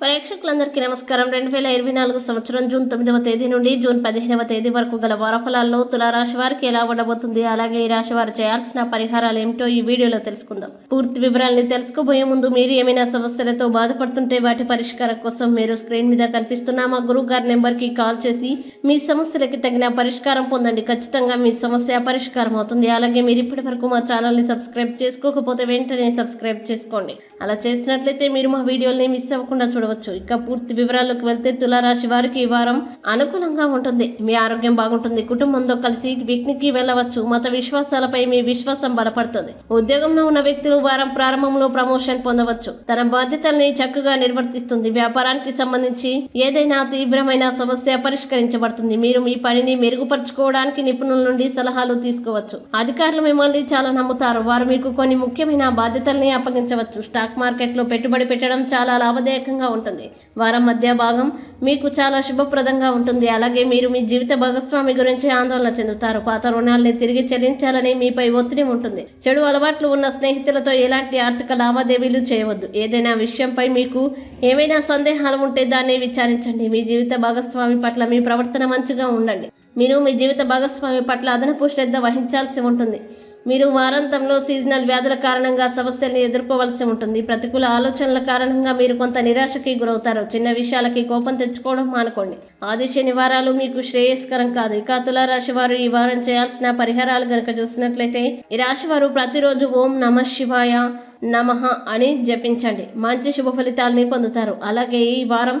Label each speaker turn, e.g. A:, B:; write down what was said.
A: ప్రేక్షకులందరికీ నమస్కారం. రెండు వేల ఇరవై నాలుగు సంవత్సరం జూన్ తొమ్మిదవ తేదీ నుండి జూన్ పదిహేనవ తేదీ వరకు గల వారఫలాల్లో తులారాశి వారికి ఎలా ఉండబోతుంది? అలాగే ఈ రాశి వారు చేయాల్సిన పరిహారాలు ఏమిటో ఈ వీడియోలో తెలుసుకుందాం. పూర్తి వివరాల్ని తెలుసుకోబోయే ముందు మీరు ఏమైనా సమస్యలతో బాధపడుతుంటే వాటి పరిష్కారం కోసం మీరు స్క్రీన్ మీద కనిపిస్తున్న మా గురువు గారి నెంబర్కి కాల్ చేసి మీ సమస్యలకి తగిన పరిష్కారం పొందండి. ఖచ్చితంగా మీ సమస్య పరిష్కారం అవుతుంది. అలాగే మీరు ఇప్పటి వరకు మా ఛానల్ని సబ్స్క్రైబ్ చేసుకోకపోతే వెంటనే సబ్స్క్రైబ్ చేసుకోండి. అలా చేసినట్లయితే మీరు మా వీడియోని మిస్ అవ్వకుండా చూడవచ్చు. ఇక పూర్తి వివరాల్లోకి వెళ్తే తులారాశి వారికి ఈ వారం అనుకూలంగా ఉంటుంది. మీ ఆరోగ్యం బాగుంటుంది. కుటుంబంతో కలిసి పిక్నిక్కి వెళ్ళవచ్చు. మత విశ్వాసాలపై మీ విశ్వాసం బలపడుతుంది. ఉద్యోగంలో ఉన్న వ్యక్తులు వారం ప్రారంభంలో ప్రమోషన్ పొందవచ్చు. తన బాధ్యతల్ని చక్కగా నిర్వర్తిస్తుంది. వ్యాపారానికి సంబంధించి ఏదైనా తీవ్రమైన సమస్య పరిష్కరించబడుతుంది. మీరు మీ పనిని మెరుగుపరుచుకోవడానికి నిపుణుల నుండి సలహాలు తీసుకోవచ్చు. అధికారులు మిమ్మల్ని చాలా నమ్ముతారు. వారు మీకు కొన్ని ముఖ్యమైన బాధ్యతల్ని అప్పగించవచ్చు. స్టాక్ మార్కెట్లో పెట్టుబడి పెట్టడం చాలా లాభదాయకంగా ఉంటుంది. వారం మధ్య భాగం మీకు చాలా శుభప్రదంగా ఉంటుంది. అలాగే మీరు మీ జీవిత భాగస్వామి గురించి ఆందోళన చెందుతారు. పాత రుణాల్ని తిరిగి చెల్లించాలని మీపై ఒత్తిడి ఉంటుంది. చెడు అలవాట్లు ఉన్న స్నేహితులతో ఎలాంటి ఆర్థిక లావాదేవీలు చేయవద్దు. ఏదైనా విషయంపై మీకు ఏమైనా సందేహాలు ఉంటే దాన్ని విచారించండి. మీ జీవిత భాగస్వామి పట్ల మీ ప్రవర్తన మంచిగా ఉండండి. మీరు మీ జీవిత భాగస్వామి పట్ల అదనపు శ్రద్ధ వహించాల్సి ఉంటుంది. మీరు వారాంతంలో సీజనల్ వ్యాధుల కారణంగా సమస్యల్ని ఎదుర్కోవాల్సి ఉంటుంది. ప్రతికూల ఆలోచనల కారణంగా మీరు కొంత నిరాశకి గురవుతారు. చిన్న విషయాలకి కోపం తెచ్చుకోవడం మానుకోండి. ఆదిశ్య నివారాలు మీకు శ్రేయస్కరం కాదు. ఇక తులారాశి వారు ఈ వారం చేయాల్సిన పరిహారాలు గనక చూసినట్లయితే ఈ రాశి వారు ప్రతిరోజు ఓం నమ శివాయ నమః అని జపించండి. మంచి శుభ ఫలితాలని పొందుతారు. అలాగే ఈ వారం